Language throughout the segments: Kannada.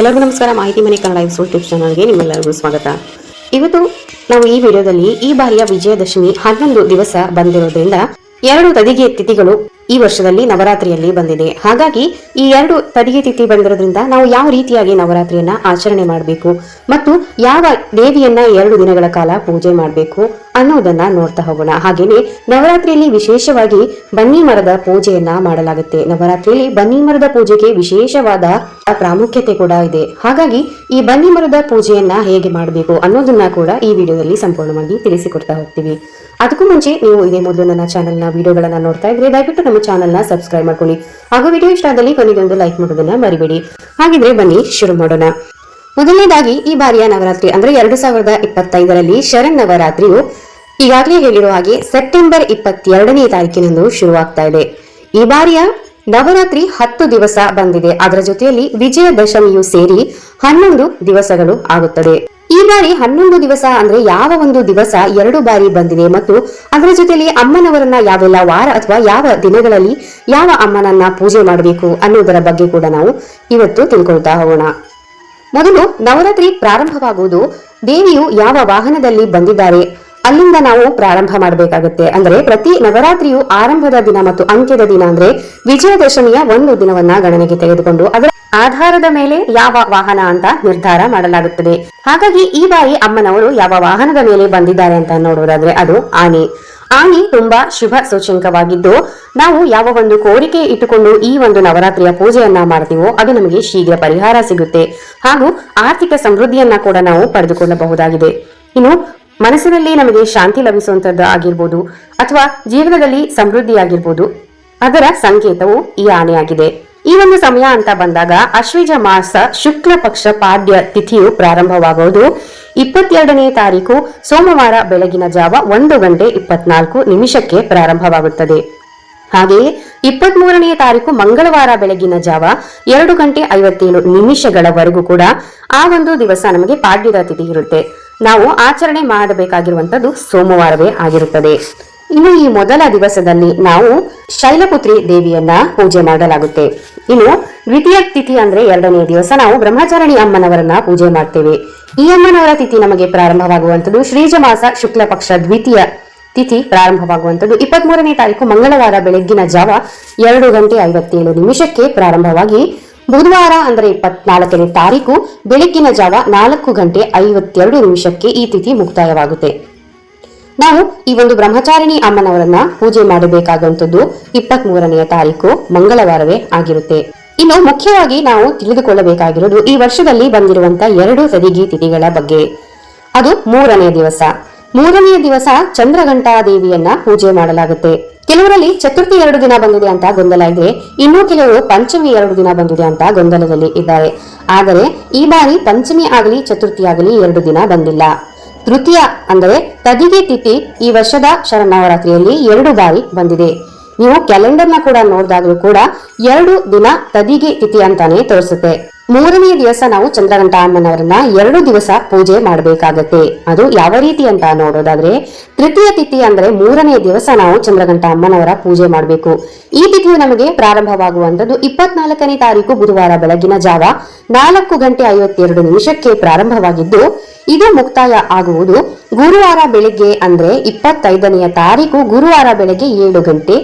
ಎಲ್ಲರಿಗೂ ನಮಸ್ಕಾರ. ಮಾಹಿತಿ ಮನೆ ಕನ್ನಡ ಯೂಟ್ಯೂಬ್ ಚಾನಲ್ಗೆ ನಿಮ್ಮೆಲ್ಲರಿಗೂ ಸ್ವಾಗತ. ಇವತ್ತು ನಾವು ಈ ವಿಡಿಯೋದಲ್ಲಿ ಈ ಬಾರಿಯ ವಿಜಯದಶಮಿ ಹನ್ನೊಂದು ದಿವಸ ಬಂದಿರೋದ್ರಿಂದ ಎರಡು ತದಿಗೆ ತಿಥಿಗಳು ಈ ವರ್ಷದಲ್ಲಿ ನವರಾತ್ರಿಯಲ್ಲಿ ಬಂದಿದೆ. ಹಾಗಾಗಿ ಈ ಎರಡು ತದಿಗೆ ತಿಥಿ ಬಂದಿರೋದ್ರಿಂದ ನಾವು ಯಾವ ರೀತಿಯಾಗಿ ನವರಾತ್ರಿಯನ್ನ ಆಚರಣೆ ಮಾಡಬೇಕು ಮತ್ತು ಯಾವ ದೇವಿಯನ್ನ ಎರಡು ದಿನಗಳ ಕಾಲ ಪೂಜೆ ಮಾಡಬೇಕು ಅನ್ನೋದನ್ನ ನೋಡ್ತಾ ಹೋಗೋಣ. ಹಾಗೇನೆ ನವರಾತ್ರಿಯಲ್ಲಿ ವಿಶೇಷವಾಗಿ ಬನ್ನಿ ಮರದ ಪೂಜೆಯನ್ನ ಮಾಡಲಾಗುತ್ತೆ. ನವರಾತ್ರಿಯಲ್ಲಿ ಬನ್ನಿ ಮರದ ಪೂಜೆಗೆ ವಿಶೇಷವಾದ ಪ್ರಾಮುಖ್ಯತೆ ಕೂಡ ಇದೆ. ಹಾಗಾಗಿ ಈ ಬನ್ನಿ ಮರದ ಪೂಜೆಯನ್ನ ಹೇಗೆ ಮಾಡಬೇಕು ಅನ್ನೋದನ್ನ ಕೂಡ ಈ ವಿಡಿಯೋದಲ್ಲಿ ಸಂಪೂರ್ಣವಾಗಿ ತಿಳಿಸಿಕೊಡ್ತಾ ಹೋಗ್ತೀವಿ. ಅದಕ್ಕೂ ಮುಂಚೆ ನೀವು ಇದೇ ಮೊದಲು ನನ್ನ ಚಾನೆಲ್ನ ವಿಡಿಯೋಗಳನ್ನು ನೋಡ್ತಾ ಇದ್ರೆ ದಯವಿಟ್ಟು ನಮ್ಮ ಚಾನೆಲ್ನ ಸಬ್ಸ್ಕ್ರೈಬ್ ಮಾಡ್ಕೊಳ್ಳಿ. ಹಾಗೂ ವಿಡಿಯೋ ಇಷ್ಟ ಆದಲ್ಲಿ ಕೊನೆಗೊಂದು ಲೈಕ್ ಮಾಡೋದನ್ನ ಮರಿಬೇಡಿ. ಹಾಗಿದ್ರೆ ಬನ್ನಿ ಶುರು ಮಾಡೋಣ. ಮೊದಲನೇದಾಗಿ, ಈ ಬಾರಿಯ ನವರಾತ್ರಿ ಅಂದ್ರೆ ಎರಡು ಸಾವಿರದ ಇಪ್ಪತ್ತೈದರಲ್ಲಿ ಶರಣ್ ನವರಾತ್ರಿಯು ಈಗಾಗಲೇ ಹೇಳಿರುವ ಹಾಗೆ ಸೆಪ್ಟೆಂಬರ್ ಇಪ್ಪತ್ತೆರಡನೇ ತಾರೀಕಿನಂದು ಶುರುವಾಗ್ತಾ ಇದೆ. ಈ ಬಾರಿಯ ನವರಾತ್ರಿ ಹತ್ತು ದಿವಸ ಬಂದಿದೆ. ಅದರ ಜೊತೆಯಲ್ಲಿ ವಿಜಯದಶಮಿಯು ಸೇರಿ ಹನ್ನೊಂದು ದಿವಸಗಳು ಆಗುತ್ತದೆ. ಈ ಬಾರಿ ಹನ್ನೊಂದು ದಿವಸ ಅಂದ್ರೆ ಯಾವ ಒಂದು ದಿವಸ ಎರಡು ಬಾರಿ ಬಂದಿದೆ ಮತ್ತು ಅದರ ಜೊತೆಯಲ್ಲಿ ಅಮ್ಮನವರನ್ನ ಯಾವೆಲ್ಲ ವಾರ ಅಥವಾ ಯಾವ ದಿನಗಳಲ್ಲಿ ಯಾವ ಅಮ್ಮನನ್ನ ಪೂಜೆ ಮಾಡಬೇಕು ಅನ್ನೋದರ ಬಗ್ಗೆ ಕೂಡ ನಾವು ಇವತ್ತು ತಿಳ್ಕೊಳ್ತಾ ಹೋಗೋಣ. ಮೊದಲು ನವರಾತ್ರಿ ಪ್ರಾರಂಭವಾಗುವುದು ದೇವಿಯು ಯಾವ ವಾಹನದಲ್ಲಿ ಬಂದಿದ್ದಾರೆ. ಅಲ್ಲಿಂದ ನಾವು ಪ್ರಾರಂಭ ಮಾಡಬೇಕಾಗುತ್ತೆ. ಅಂದ್ರೆ ಪ್ರತಿ ನವರಾತ್ರಿಯು ಆರಂಭದ ದಿನ ಮತ್ತು ಅಂತ್ಯದ ದಿನ, ಅಂದ್ರೆ ವಿಜಯದಶಮಿಯ ಒಂದು ದಿನವನ್ನ ಗಣನೆಗೆ ತೆಗೆದುಕೊಂಡು ಅದರ ಆಧಾರದ ಮೇಲೆ ಯಾವ ವಾಹನ ಅಂತ ನಿರ್ಧಾರ ಮಾಡಲಾಗುತ್ತದೆ. ಹಾಗಾಗಿ ಈ ಬಾರಿ ಅಮ್ಮನವರು ಯಾವ ವಾಹನದ ಮೇಲೆ ಬಂದಿದ್ದಾರೆ ಅಂತ ನೋಡುವುದಾದ್ರೆ ಅದು ಆನೆ. ಆನೆ ತುಂಬಾ ಶುಭ ಸೂಚಕವಾಗಿದ್ದು ನಾವು ಯಾವ ಒಂದು ಕೋರಿಕೆ ಇಟ್ಟುಕೊಂಡು ಈ ಒಂದು ನವರಾತ್ರಿಯ ಪೂಜೆಯನ್ನ ಮಾಡ್ತೀವೋ ಅದು ನಮಗೆ ಶೀಘ್ರ ಪರಿಹಾರ ಸಿಗುತ್ತೆ. ಹಾಗೂ ಆರ್ಥಿಕ ಸಮೃದ್ಧಿಯನ್ನ ಕೂಡ ನಾವು ಪಡೆದುಕೊಳ್ಳಬಹುದಾಗಿದೆ. ಇನ್ನು ಮನಸ್ಸಿನಲ್ಲಿ ನಮಗೆ ಶಾಂತಿ ಲಭಿಸುವಂತದ್ದು ಆಗಿರ್ಬೋದು ಅಥವಾ ಜೀವನದಲ್ಲಿ ಸಮೃದ್ಧಿ ಆಗಿರ್ಬೋದು ಅದರ ಸಂಕೇತವು ಈ ಆನೆಯಾಗಿದೆ. ಈ ಒಂದು ಸಮಯ ಅಂತ ಬಂದಾಗ ಅಶ್ವಿಜ ಮಾಸ ಶುಕ್ಲ ಪಕ್ಷ ಪಾಡ್ಯ ತಿಥಿಯು ಪ್ರಾರಂಭವಾಗುವುದು ಇಪ್ಪತ್ತೆರಡನೇ ತಾರೀಕು ಸೋಮವಾರ ಬೆಳಗಿನ ಜಾವ ಒಂದು ಗಂಟೆ ಇಪ್ಪತ್ನಾಲ್ಕು ನಿಮಿಷಕ್ಕೆ ಪ್ರಾರಂಭವಾಗುತ್ತದೆ. ಹಾಗೆಯೇ ಇಪ್ಪತ್ತ್ ಮೂರನೆಯ ತಾರೀಕು ಮಂಗಳವಾರ ಬೆಳಗಿನ ಜಾವ ಎರಡು ಗಂಟೆ ಐವತ್ತೇಳು ನಿಮಿಷಗಳವರೆಗೂ ಕೂಡ ಆ ಒಂದು ದಿವಸ ನಮಗೆ ಪಾಡ್ಯದ ತಿಥಿ ಇರುತ್ತೆ. ನಾವು ಆಚರಣೆ ಮಾಡಬೇಕಾಗಿರುವಂತದ್ದು ಸೋಮವಾರವೇ ಆಗಿರುತ್ತದೆ. ಇನ್ನು ಈ ಮೊದಲ ದಿವಸದಲ್ಲಿ ನಾವು ಶೈಲಪುತ್ರಿ ದೇವಿಯನ್ನ ಪೂಜೆ ಮಾಡಲಾಗುತ್ತೆ. ಇನ್ನು ದ್ವಿತೀಯ ತಿಥಿ ಅಂದ್ರೆ ಎರಡನೇ ದಿವಸ ನಾವು ಬ್ರಹ್ಮಚಾರಣಿ ಅಮ್ಮನವರನ್ನ ಪೂಜೆ ಮಾಡ್ತೇವೆ. ಈ ಅಮ್ಮನವರ ತಿಥಿ ನಮಗೆ ಪ್ರಾರಂಭವಾಗುವಂತದ್ದು ಶ್ರೀಜ ಮಾಸ ಶುಕ್ಲ ಪಕ್ಷ ದ್ವಿತೀಯ ತಿಥಿ ಪ್ರಾರಂಭವಾಗುವಂಥದ್ದು. ಇಪ್ಪತ್ತ್ ಮೂರನೇ ತಾರೀಕು ಮಂಗಳವಾರ ಬೆಳಗ್ಗಿನ ಜಾವ ಎರಡು ಗಂಟೆ ಐವತ್ತೇಳು ನಿಮಿಷಕ್ಕೆ ಪ್ರಾರಂಭವಾಗಿ ಬುಧವಾರ ಅಂದರೆ ಇಪ್ಪತ್ನಾಲ್ಕನೇ ತಾರೀಕು ಬೆಳಗ್ಗಿನ ಜಾವ ನಾಲ್ಕು ಗಂಟೆ ಐವತ್ತೆರಡು ನಿಮಿಷಕ್ಕೆ ಈ ತಿಥಿ ಮುಕ್ತಾಯವಾಗುತ್ತೆ. ನಾವು ಈ ಒಂದು ಬ್ರಹ್ಮಚಾರಿಣಿ ಅಮ್ಮನವರನ್ನ ಪೂಜೆ ಮಾಡಬೇಕಾದಂಥದ್ದು ಇಪ್ಪತ್ತ್ ಮೂರನೆಯ ತಾರೀಕು ಮಂಗಳವಾರವೇ ಆಗಿರುತ್ತೆ. ಇನ್ನು ಮುಖ್ಯವಾಗಿ ನಾವು ತಿಳಿದುಕೊಳ್ಳಬೇಕಾಗಿರೋದು ಈ ವರ್ಷದಲ್ಲಿ ಬಂದಿರುವಂತಹ ಎರಡು ಸದಿಗಿ ತಿಥಿಗಳ ಬಗ್ಗೆ. ಅದು ಮೂರನೇ ದಿವಸ. ಮೂರನೆಯ ದಿವಸ ಚಂದ್ರಘಂಟಾ ದೇವಿಯನ್ನ ಪೂಜೆ ಮಾಡಲಾಗುತ್ತೆ. ಕೆಲವರಲ್ಲಿ ಚತುರ್ಥಿ ಎರಡು ದಿನ ಬಂದಿದೆ ಅಂತ ಗೊಂದಲ ಇದೆ. ಇನ್ನೂ ಕೆಲವರು ಪಂಚಮಿ ಎರಡು ದಿನ ಬಂದಿದೆ ಅಂತ ಗೊಂದಲದಲ್ಲಿ ಇದ್ದಾರೆ. ಆದರೆ ಈ ಬಾರಿ ಪಂಚಮಿ ಆಗಲಿ, ಚತುರ್ಥಿ ಆಗಲಿ ಎರಡು ದಿನ ಬಂದಿಲ್ಲ. ತೃತೀಯ ಅಂದರೆ ತದಿಗೆ ತಿಥಿ ಈ ವರ್ಷದ ಶರನ್ನವರಾತ್ರಿಯಲ್ಲಿ ಎರಡು ಬಾರಿ ಬಂದಿದೆ. ನೀವು ಕ್ಯಾಲೆಂಡರ್ನ ಕೂಡ ನೋಡಿದಾಗಲೂ ಕೂಡ ಎರಡು ದಿನ ತದಿಗೆ ತಿಥಿ ಅಂತಾನೆ ತೋರಿಸುತ್ತೆ. ಮೂರನೆಯ ದಿವಸ ನಾವು ಚಂದ್ರಘಂಟ ಅಮ್ಮನವರನ್ನ ಎರಡು ದಿವಸ ಪೂಜೆ ಮಾಡಬೇಕಾಗತ್ತೆ. ಅದು ಯಾವ ರೀತಿ ಅಂತ ನೋಡೋದಾದ್ರೆ, ತೃತೀಯ ತಿಥಿ ಅಂದ್ರೆ ಮೂರನೇ ದಿವಸ ನಾವು ಚಂದ್ರಘಂಟ ಅಮ್ಮನವರ ಪೂಜೆ ಮಾಡಬೇಕು. ಈ ತಿಥಿಯು ನಮಗೆ ಪ್ರಾರಂಭವಾಗುವಂತದ್ದು ಇಪ್ಪತ್ನಾಲ್ಕನೇ ತಾರೀಕು ಬುಧವಾರ ಬೆಳಗಿನ ಜಾವ ನಾಲ್ಕು ಗಂಟೆ ಐವತ್ತೆರಡು ನಿಮಿಷಕ್ಕೆ ಪ್ರಾರಂಭವಾಗಿದ್ದು, ಇದು ಮುಕ್ತಾಯ ಆಗುವುದು ಗುರುವಾರ ಬೆಳಿಗ್ಗೆ ಅಂದ್ರೆ ಇಪ್ಪತ್ತೈದನೆಯ ತಾರೀಕು ಗುರುವಾರ ಬೆಳಗ್ಗೆ ಏಳು ಗಂಟೆ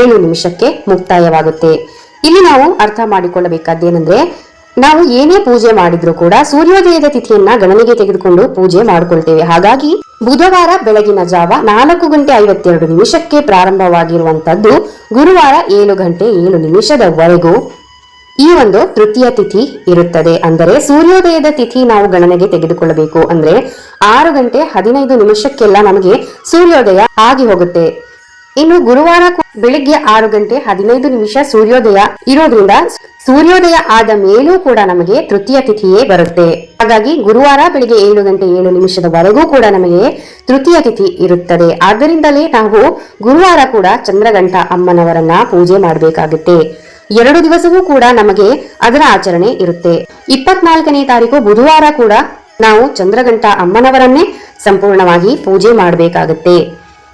ಏಳು ನಿಮಿಷಕ್ಕೆ ಮುಕ್ತಾಯವಾಗುತ್ತೆ. ಇಲ್ಲಿ ನಾವು ಅರ್ಥ ಮಾಡಿಕೊಳ್ಳಬೇಕಾದ್ದೇನೆಂದ್ರೆ ನಾವು ಏನೇ ಪೂಜೆ ಮಾಡಿದ್ರು ಕೂಡ ಸೂರ್ಯೋದಯದ ತಿಥಿಯನ್ನ ಗಣನೆಗೆ ತೆಗೆದುಕೊಂಡು ಪೂಜೆ ಮಾಡಿಕೊಳ್ತೇವೆ. ಹಾಗಾಗಿ ಬುಧವಾರ ಬೆಳಗಿನ ಜಾವ ನಾಲ್ಕು ಗಂಟೆ ಐವತ್ತೆರಡು ನಿಮಿಷಕ್ಕೆ ಪ್ರಾರಂಭವಾಗಿರುವಂತದ್ದು ಗುರುವಾರ ಏಳು ಗಂಟೆ ಏಳು ನಿಮಿಷದವರೆಗೂ ಈ ಒಂದು ತೃತೀಯ ತಿಥಿ ಇರುತ್ತದೆ. ಅಂದರೆ ಸೂರ್ಯೋದಯದ ತಿಥಿ ನಾವು ಗಣನೆಗೆ ತೆಗೆದುಕೊಳ್ಳಬೇಕು. ಅಂದ್ರೆ ಆರು ಗಂಟೆ ಹದಿನೈದು ನಿಮಿಷಕ್ಕೆಲ್ಲ ನಮಗೆ ಸೂರ್ಯೋದಯ ಆಗಿ ಹೋಗುತ್ತೆ. ಇನ್ನು ಗುರುವಾರ ಬೆಳಿಗ್ಗೆ ಆರು ಗಂಟೆ ಹದಿನೈದು ನಿಮಿಷ ಸೂರ್ಯೋದಯ ಇರೋದ್ರಿಂದ ಸೂರ್ಯೋದಯ ಆದ ಮೇಲೂ ಕೂಡ ನಮಗೆ ತೃತೀಯ ತಿಥಿಯೇ ಬರುತ್ತೆ. ಹಾಗಾಗಿ ಗುರುವಾರ ಬೆಳಿಗ್ಗೆ ಏಳು ಗಂಟೆ ಏಳು ನಿಮಿಷದವರೆಗೂ ಕೂಡ ನಮಗೆ ತೃತೀಯ ತಿಥಿ ಇರುತ್ತದೆ. ಆದ್ದರಿಂದಲೇ ನಾವು ಗುರುವಾರ ಕೂಡ ಚಂದ್ರಗಂಟ ಅಮ್ಮನವರನ್ನ ಪೂಜೆ ಮಾಡಬೇಕಾಗುತ್ತೆ. ಎರಡು ದಿವಸವೂ ಕೂಡ ನಮಗೆ ಅದರ ಆಚರಣೆ ಇರುತ್ತೆ. ಇಪ್ಪತ್ನಾಲ್ಕನೇ ತಾರೀಕು ಬುಧವಾರ ಕೂಡ ನಾವು ಚಂದ್ರಗಂಟ ಅಮ್ಮನವರನ್ನೇ ಸಂಪೂರ್ಣವಾಗಿ ಪೂಜೆ ಮಾಡಬೇಕಾಗುತ್ತೆ.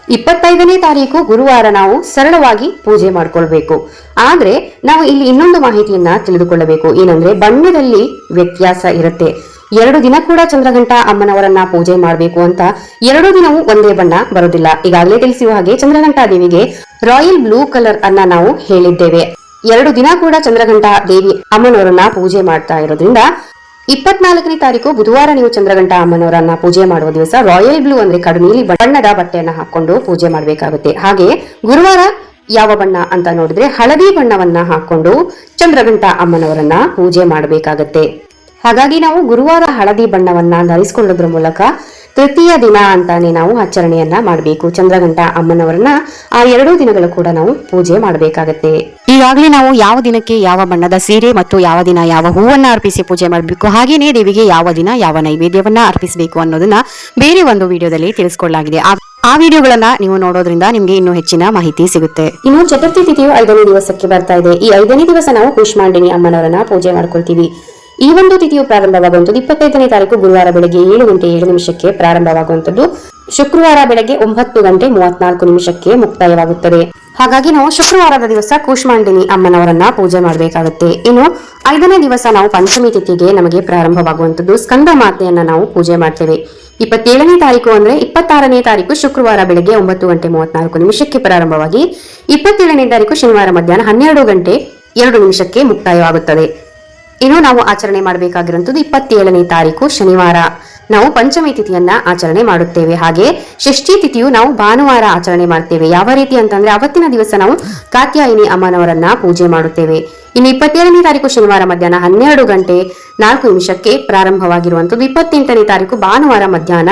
ಇಪ್ಪತ್ತೈದನೇ ತಾರೀಕು ಗುರುವಾರ ನಾವು ಸರಳವಾಗಿ ಪೂಜೆ ಮಾಡ್ಕೊಳ್ಬೇಕು. ಆದ್ರೆ ನಾವು ಇಲ್ಲಿ ಇನ್ನೊಂದು ಮಾಹಿತಿಯನ್ನ ತಿಳಿದುಕೊಳ್ಳಬೇಕು. ಏನಂದ್ರೆ ಬಣ್ಣದಲ್ಲಿ ವ್ಯತ್ಯಾಸ ಇರುತ್ತೆ. ಎರಡು ದಿನ ಕೂಡ ಚಂದ್ರಘಂಟ ಅಮ್ಮನವರನ್ನ ಪೂಜೆ ಮಾಡಬೇಕು ಅಂತ ಎರಡು ದಿನವೂ ಒಂದೇ ಬಣ್ಣ ಬರೋದಿಲ್ಲ. ಈಗಾಗಲೇ ತಿಳಿಸುವ ಹಾಗೆ ಚಂದ್ರಘಂಟಾ ದೇವಿಗೆ ರಾಯಲ್ ಬ್ಲೂ ಕಲರ್ ಅನ್ನ ನಾವು ಹೇಳಿದ್ದೇವೆ. ಎರಡು ದಿನ ಕೂಡ ಚಂದ್ರಘಂಟ ದೇವಿ ಅಮ್ಮನವರನ್ನ ಪೂಜೆ ಮಾಡ್ತಾ ಇರೋದ್ರಿಂದ ಇಪ್ಪತ್ನಾಲ್ಕನೇ ತಾರೀಕು ಬುಧವಾರ ನೀವು ಚಂದ್ರಗಂಟ ಅಮ್ಮನವರನ್ನ ಪೂಜೆ ಮಾಡುವ ದಿವಸ ರಾಯಲ್ ಬ್ಲೂ ಅಂದ್ರೆ ಕಡು ನೀಲಿ ಬಣ್ಣದ ಬಟ್ಟೆಯನ್ನ ಹಾಕೊಂಡು ಪೂಜೆ ಮಾಡಬೇಕಾಗುತ್ತೆ. ಹಾಗೆ ಗುರುವಾರ ಯಾವ ಬಣ್ಣ ಅಂತ ನೋಡಿದ್ರೆ ಹಳದಿ ಬಣ್ಣವನ್ನ ಹಾಕೊಂಡು ಚಂದ್ರಗಂಟ ಅಮ್ಮನವರನ್ನ ಪೂಜೆ ಮಾಡಬೇಕಾಗತ್ತೆ. ಹಾಗಾಗಿ ನಾವು ಗುರುವಾರ ಹಳದಿ ಬಣ್ಣವನ್ನ ಧರಿಸಿಕೊಳ್ಳೋದ್ರ ಮೂಲಕ ತೃತೀಯ ದಿನ ಅಂತಾನೆ ನಾವು ಆಚರಣೆಯನ್ನ ಮಾಡಬೇಕು. ಚಂದ್ರಗಂಟ ಅಮ್ಮನವರನ್ನ ಆ ಎರಡೂ ದಿನಗಳು ಕೂಡ ನಾವು ಪೂಜೆ ಮಾಡಬೇಕಾಗತ್ತೆ. ಈಗಾಗಲೇ ನಾವು ಯಾವ ದಿನಕ್ಕೆ ಯಾವ ಬಣ್ಣದ ಸೀರೆ ಮತ್ತು ಯಾವ ದಿನ ಯಾವ ಹೂವನ್ನ ಅರ್ಪಿಸಿ ಪೂಜೆ ಮಾಡಬೇಕು ಹಾಗೇನೇ ದೇವಿಗೆ ಯಾವ ದಿನ ಯಾವ ನೈವೇದ್ಯವನ್ನ ಅರ್ಪಿಸಬೇಕು ಅನ್ನೋದನ್ನ ಬೇರೆ ಒಂದು ವಿಡಿಯೋದಲ್ಲಿ ತಿಳಿಸ್ಕೊಳ್ಳಲಾಗಿದೆ ಆ- ಆ ವಿಡಿಯೋಗಳನ್ನ ನೀವು ನೋಡೋದ್ರಿಂದ ನಿಮ್ಗೆ ಇನ್ನೂ ಹೆಚ್ಚಿನ ಮಾಹಿತಿ ಸಿಗುತ್ತೆ. ಇನ್ನು ಚತುರ್ಥಿ ತಿಥಿಯು ಐದನೇ ದಿವಸಕ್ಕೆ ಬರ್ತಾ ಇದೆ. ಈ ಐದನೇ ದಿವಸ ನಾವು ಕುಷ್ಮಾಂಡಿನಿ ಅಮ್ಮನವರನ್ನ ಪೂಜೆ ಮಾಡ್ಕೊಳ್ತೀವಿ. ಈ ಒಂದು ತಿಥಿಯು ಪ್ರಾರಂಭವಾಗುವಂಥದ್ದು ಇಪ್ಪತ್ತೈದನೇ ತಾರೀಕು ಗುರುವಾರ ಬೆಳಗ್ಗೆ ಏಳು ಗಂಟೆ ಏಳು ನಿಮಿಷಕ್ಕೆ ಪ್ರಾರಂಭವಾಗುವಂಥದ್ದು. ಶುಕ್ರವಾರ ಬೆಳಗ್ಗೆ ಒಂಬತ್ತು ಗಂಟೆ ಮೂವತ್ನಾಲ್ಕು ನಿಮಿಷಕ್ಕೆ ಮುಕ್ತಾಯವಾಗುತ್ತದೆ. ಹಾಗಾಗಿ ನಾವು ಶುಕ್ರವಾರದ ದಿವಸ ಕೂಷ್ಮಾಂಡಿನಿ ಅಮ್ಮನವರನ್ನ ಪೂಜೆ ಮಾಡಬೇಕಾಗುತ್ತೆ. ಇನ್ನು ಐದನೇ ದಿವಸ ನಾವು ಪಂಚಮಿ ತಿಥಿಗೆ ನಮಗೆ ಪ್ರಾರಂಭವಾಗುವಂಥದ್ದು ಸ್ಕಂದ ಮಾತೆಯನ್ನ ನಾವು ಪೂಜೆ ಮಾಡ್ತೇವೆ. ಇಪ್ಪತ್ತೇಳನೇ ತಾರೀಕು ಅಂದ್ರೆ ಇಪ್ಪತ್ತಾರನೇ ತಾರೀಕು ಶುಕ್ರವಾರ ಬೆಳಗ್ಗೆ ಒಂಬತ್ತು ಗಂಟೆ ಮೂವತ್ನಾಲ್ಕು ನಿಮಿಷಕ್ಕೆ ಪ್ರಾರಂಭವಾಗಿ ಇಪ್ಪತ್ತೇಳನೇ ತಾರೀಕು ಶನಿವಾರ ಮಧ್ಯಾಹ್ನ ಹನ್ನೆರಡು ಗಂಟೆ ಎರಡು ನಿಮಿಷಕ್ಕೆ ಮುಕ್ತಾಯವಾಗುತ್ತದೆ. ಇನ್ನು ನಾವು ಆಚರಣೆ ಮಾಡಬೇಕಾಗಿರುವಂಥದ್ದು ಇಪ್ಪತ್ತೇಳನೇ ತಾರೀಕು ಶನಿವಾರ. ನಾವು ಪಂಚಮಿ ತಿಥಿಯನ್ನ ಆಚರಣೆ ಮಾಡುತ್ತೇವೆ. ಹಾಗೆ ಷಷ್ಠಿ ತಿಥಿಯು ನಾವು ಭಾನುವಾರ ಆಚರಣೆ ಮಾಡ್ತೇವೆ. ಯಾವ ರೀತಿ ಅಂತಂದ್ರೆ ಅವತ್ತಿನ ದಿವಸ ನಾವು ಕಾತ್ಯಾಯಿನಿ ಅಮ್ಮನವರನ್ನ ಪೂಜೆ ಮಾಡುತ್ತೇವೆ. ಇನ್ನು ಇಪ್ಪತ್ತೇಳನೇ ತಾರೀಕು ಶನಿವಾರ ಮಧ್ಯಾಹ್ನ ಹನ್ನೆರಡು ಗಂಟೆ ನಾಲ್ಕು ನಿಮಿಷಕ್ಕೆ ಪ್ರಾರಂಭವಾಗಿರುವಂತದ್ದು ಇಪ್ಪತ್ತೆಂಟನೇ ತಾರೀಕು ಭಾನುವಾರ ಮಧ್ಯಾಹ್ನ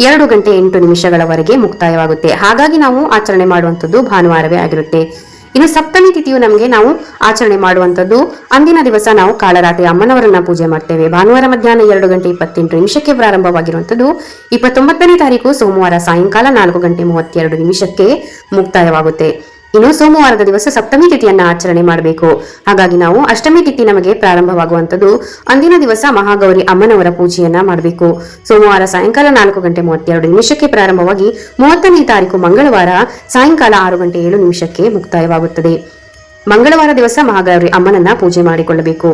ಎರಡು ಗಂಟೆ ಎಂಟು ನಿಮಿಷಗಳವರೆಗೆ ಮುಕ್ತಾಯವಾಗುತ್ತೆ. ಹಾಗಾಗಿ ನಾವು ಆಚರಣೆ ಮಾಡುವಂಥದ್ದು ಭಾನುವಾರವೇ ಆಗಿರುತ್ತೆ. ಇನ್ನು ಸಪ್ತಮಿ ತಿಥಿಯು ನಮಗೆ ನಾವು ಆಚರಣೆ ಮಾಡುವಂಥದ್ದು. ಅಂದಿನ ದಿವಸ ನಾವು ಕಾಳರಾತ್ರಿ ಅಮ್ಮನವರನ್ನ ಪೂಜೆ ಮಾಡ್ತೇವೆ. ಭಾನುವಾರ ಮಧ್ಯಾಹ್ನ ಎರಡು ಗಂಟೆ ಇಪ್ಪತ್ತೆಂಟು ನಿಮಿಷಕ್ಕೆ ಪ್ರಾರಂಭವಾಗಿರುವಂಥದ್ದು. ಇಪ್ಪತ್ತೊಂಬತ್ತನೇ ತಾರೀಕು ಸೋಮವಾರ ಸಾಯಂಕಾಲ ನಾಲ್ಕು ಗಂಟೆ ಮೂವತ್ತೆರಡು ನಿಮಿಷಕ್ಕೆ ಮುಕ್ತಾಯವಾಗುತ್ತೆ. ಇನ್ನು ಸೋಮವಾರದ ದಿವಸ ಸಪ್ತಮಿ ತಿಥಿಯನ್ನ ಆಚರಣೆ ಮಾಡಬೇಕು. ಹಾಗಾಗಿ ನಾವು ಅಷ್ಟಮಿ ತಿಥಿ ನಮಗೆ ಪ್ರಾರಂಭವಾಗುವಂತದ್ದು ಅಂದಿನ ದಿವಸ ಮಹಾಗೌರಿ ಅಮ್ಮನವರ ಪೂಜೆಯನ್ನ ಮಾಡಬೇಕು. ಸೋಮವಾರ ಸಾಯಂಕಾಲ ನಾಲ್ಕು ಗಂಟೆ ಮೂವತ್ತೆರಡು ನಿಮಿಷಕ್ಕೆ ಪ್ರಾರಂಭವಾಗಿ ಮೂವತ್ತನೇ ತಾರೀಕು ಮಂಗಳವಾರ ಸಾಯಂಕಾಲ ಆರು ಗಂಟೆ ಏಳು ನಿಮಿಷಕ್ಕೆ ಮುಕ್ತಾಯವಾಗುತ್ತದೆ. ಮಂಗಳವಾರ ದಿವಸ ಮಹಾಗೌರಿ ಅಮ್ಮನನ್ನ ಪೂಜೆ ಮಾಡಿಕೊಳ್ಳಬೇಕು.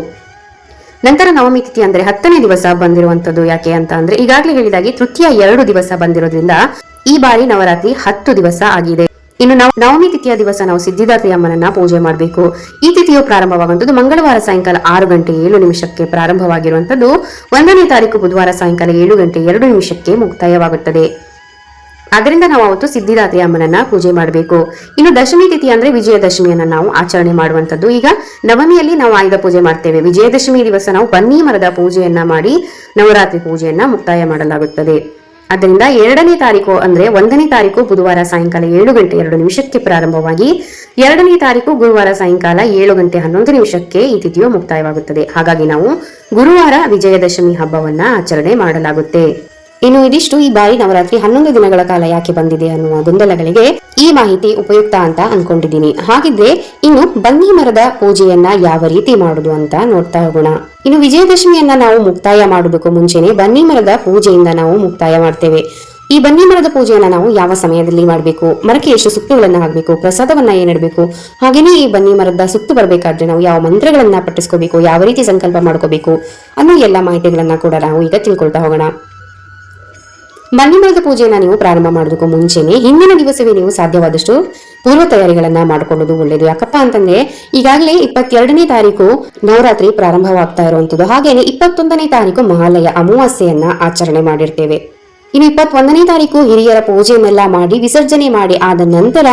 ನಂತರ ನವಮಿ ತಿಥಿ ಅಂದ್ರೆ ಹತ್ತನೇ ದಿವಸ ಬಂದಿರುವಂತದ್ದು ಯಾಕೆ ಅಂತ ಅಂದ್ರೆ ಈಗಾಗಲೇ ಹೇಳಿದಾಗಿ ತೃತೀಯ ಎರಡು ದಿವಸ ಬಂದಿರೋದ್ರಿಂದ ಈ ಬಾರಿ ನವರಾತ್ರಿ ಹತ್ತು ದಿವಸ ಆಗಿದೆ. ಇನ್ನು ನಾವು ನವಮಿ ತಿಥಿಯ ದಿವಸ ನಾವು ಸಿದ್ಧಿದಾತ್ರಿ ಅಮ್ಮನನ್ನ ಪೂಜೆ ಮಾಡಬೇಕು. ಈ ತಿಥಿಯು ಪ್ರಾರಂಭವಾಗುವಂಥದ್ದು ಮಂಗಳವಾರ ಸಾಯಂಕಾಲ ಆರು ಗಂಟೆ ಏಳು ನಿಮಿಷಕ್ಕೆ ಪ್ರಾರಂಭವಾಗಿರುವಂಥದ್ದು. ಒಂದನೇ ತಾರೀಕು ಬುಧವಾರ ಸಾಯಂಕಾಲ ಏಳು ಗಂಟೆ ಎರಡು ನಿಮಿಷಕ್ಕೆ ಮುಕ್ತಾಯವಾಗುತ್ತದೆ. ಆದ್ದರಿಂದ ನಾವು ಅವತ್ತು ಸಿದ್ಧಿದಾತ್ರಿ ಅಮ್ಮನನ್ನ ಪೂಜೆ ಮಾಡಬೇಕು. ಇನ್ನು ದಶಮಿ ತಿಥಿ ಅಂದ್ರೆ ವಿಜಯದಶಮಿಯನ್ನ ನಾವು ಆಚರಣೆ ಮಾಡುವಂಥದ್ದು. ಈಗ ನವಮಿಯಲ್ಲಿ ನಾವು ಆಯುಧ ಪೂಜೆ ಮಾಡ್ತೇವೆ. ವಿಜಯದಶಮಿ ದಿವಸ ನಾವು ಬನ್ನಿ ಮರದ ಪೂಜೆಯನ್ನ ಮಾಡಿ ನವರಾತ್ರಿ ಪೂಜೆಯನ್ನ ಮುಕ್ತಾಯ ಮಾಡಲಾಗುತ್ತದೆ. ಅದರಿಂದ ಎರಡನೇ ತಾರೀಕು ಅಂದ್ರೆ ಒಂದನೇ ತಾರೀಕು ಬುಧವಾರ ಸಾಯಂಕಾಲ ಏಳು ಗಂಟೆ ಎರಡು ನಿಮಿಷಕ್ಕೆ ಪ್ರಾರಂಭವಾಗಿ ಎರಡನೇ ತಾರೀಕು ಗುರುವಾರ ಸಾಯಂಕಾಲ ಏಳು ಗಂಟೆ ಹನ್ನೊಂದು ನಿಮಿಷಕ್ಕೆ ಈ ತಿಥಿಯು ಮುಕ್ತಾಯವಾಗುತ್ತದೆ. ಹಾಗಾಗಿ ನಾವು ಗುರುವಾರ ವಿಜಯದಶಮಿ ಹಬ್ಬವನ್ನ ಆಚರಣೆ ಮಾಡಲಾಗುತ್ತೆ. ಇನ್ನು ಇದಿಷ್ಟು ಈ ಬಾರಿ ನವರಾತ್ರಿ ಹನ್ನೊಂದು ದಿನಗಳ ಕಾಲ ಯಾಕೆ ಬಂದಿದೆ ಅನ್ನುವ ಗೊಂದಲಗಳಿಗೆ ಈ ಮಾಹಿತಿ ಉಪಯುಕ್ತ ಅಂತ ಅನ್ಕೊಂಡಿದ್ದೀನಿ. ಹಾಗಿದ್ರೆ ಇನ್ನು ಬನ್ನಿ ಮರದ ಪೂಜೆಯನ್ನ ಯಾವ ರೀತಿ ಮಾಡುದು ಅಂತ ನೋಡ್ತಾ ಹೋಗೋಣ. ಇನ್ನು ವಿಜಯದಶಮಿಯನ್ನ ನಾವು ಮುಕ್ತಾಯ ಮಾಡೋದಕ್ಕೂ ಮುಂಚೆನೆ ಬನ್ನಿ ಮರದ ಪೂಜೆಯಿಂದ ನಾವು ಮುಕ್ತಾಯ ಮಾಡ್ತೇವೆ. ಈ ಬನ್ನಿ ಮರದ ಪೂಜೆಯನ್ನ ನಾವು ಯಾವ ಸಮಯದಲ್ಲಿ ಮಾಡಬೇಕು? ಮರಕ್ಕೆ ಎಷ್ಟು ಸುತ್ತುಗಳನ್ನ ಹಾಕಬೇಕು? ಪ್ರಸಾದವನ್ನ ಏನಿಡಬೇಕು? ಹಾಗೇನೇ ಈ ಬನ್ನಿ ಮರದ ಸುತ್ತು ಬರಬೇಕಾದ್ರೆ ನಾವು ಯಾವ ಮಂತ್ರಗಳನ್ನ ಪಠಿಸ್ಕೋಬೇಕು? ಯಾವ ರೀತಿ ಸಂಕಲ್ಪ ಮಾಡ್ಕೋಬೇಕು? ಅನ್ನೋ ಎಲ್ಲ ಮಾಹಿತಿಗಳನ್ನ ಕೂಡ ನಾವು ಈಗ ತಿಳ್ಕೊಳ್ತಾ ಹೋಗೋಣ. ಮರದ ಪೂಜೆಯನ್ನು ನೀವು ಪ್ರಾರಂಭ ಮಾಡೋದಕ್ಕೂ ಮುಂಚೆನೆ ಹಿಂದಿನ ದಿವಸವೇ ನೀವು ಸಾಧ್ಯವಾದಷ್ಟು ಪೂರ್ವ ತಯಾರಿಗಳನ್ನ ಮಾಡಿಕೊಳ್ಳೋದು ಒಳ್ಳೇದು. ಯಾಕಪ್ಪ ಅಂತಂದ್ರೆ ಈಗಾಗಲೇ ಇಪ್ಪತ್ತೆರಡನೇ ತಾರೀಕು ನವರಾತ್ರಿ ಪ್ರಾರಂಭವಾಗ್ತಾ ಇರುವಂತದ್ದು. ಹಾಗೇನೆ ಇಪ್ಪತ್ತೊಂದನೇ ತಾರೀಕು ಮಹಾಲಯ ಅಮಾವಾಸ್ಯೆಯನ್ನ ಆಚರಣೆ ಮಾಡಿರ್ತೇವೆ. ಇನ್ನು ಇಪ್ಪತ್ತೊಂದನೇ ತಾರೀಕು ಹಿರಿಯರ ಪೂಜೆಯನ್ನೆಲ್ಲ ಮಾಡಿ ವಿಸರ್ಜನೆ ಮಾಡಿ ಆದ ನಂತರ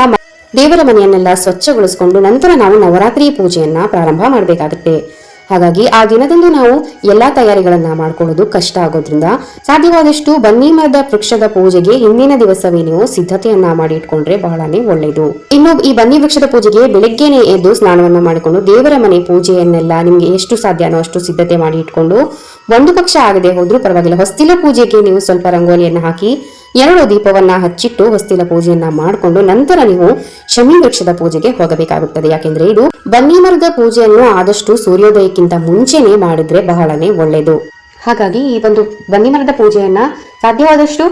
ದೇವರ ಮನೆಯನ್ನೆಲ್ಲ ಸ್ವಚ್ಛಗೊಳಿಸಿಕೊಂಡು ನಂತರ ನಾವು ನವರಾತ್ರಿ ಪೂಜೆಯನ್ನ ಪ್ರಾರಂಭ ಮಾಡಬೇಕಾಗುತ್ತೆ. ಹಾಗಾಗಿ ಆ ದಿನದಂದು ನಾವು ಎಲ್ಲಾ ತಯಾರಿಗಳನ್ನ ಮಾಡ್ಕೊಳ್ಳೋದು ಕಷ್ಟ ಆಗೋದ್ರಿಂದ ಸಾಧ್ಯವಾದಷ್ಟು ಬನ್ನಿ ಮರದ ವೃಕ್ಷದ ಪೂಜೆಗೆ ಹಿಂದಿನ ದಿವಸವೇ ನೀವು ಸಿದ್ಧತೆಯನ್ನ ಮಾಡಿ ಇಟ್ಕೊಂಡ್ರೆ ಬಹಳನೇ ಒಳ್ಳೆಯದು ಇನ್ನು ಈ ಬನ್ನಿ ವೃಕ್ಷದ ಪೂಜೆಗೆ ಬೆಳಗ್ಗೆನೆ ಎದ್ದು ಸ್ನಾನವನ್ನ ಮಾಡಿಕೊಂಡು ದೇವರ ಮನೆ ಪೂಜೆಯನ್ನೆಲ್ಲ ನಿಮ್ಗೆ ಎಷ್ಟು ಸಾಧ್ಯನೋ ಅಷ್ಟು ಸಿದ್ಧತೆ ಮಾಡಿ ಇಟ್ಕೊಂಡು ಒಂದು ಪಕ್ಷ ಆಗದೆ ಹೋದ್ರೂ ಪರವಾಗಿಲ್ಲ. ಹೊಸ್ತಿಲ ಪೂಜೆಗೆ ನೀವು ಸ್ವಲ್ಪ ರಂಗೋಲಿಯನ್ನ ಹಾಕಿ ಎರಡು ದೀಪವನ್ನ ಹಚ್ಚಿಟ್ಟು ಹೊಸ್ತಿಲ ಪೂಜೆಯನ್ನ ಮಾಡಿಕೊಂಡು ನಂತರ ನೀವು ಶಮಿ ವೃಕ್ಷದ ಪೂಜೆಗೆ ಹೋಗಬೇಕಾಗುತ್ತದೆ. ಯಾಕೆಂದ್ರೆ ಇದು ಬನ್ನಿ ಮರದ ಪೂಜೆಯನ್ನು ಆದಷ್ಟು ಸೂರ್ಯೋದಯಕ್ಕಿಂತ ಮುಂಚೆನೆ ಮಾಡಿದ್ರೆ ಬಹಳನೇ ಒಳ್ಳೆಯದು ಹಾಗಾಗಿ ಈ ಒಂದು ಬನ್ನಿ ಮರದ ಪೂಜೆಯನ್ನ ಸಾಧ್ಯವಾದಷ್ಟು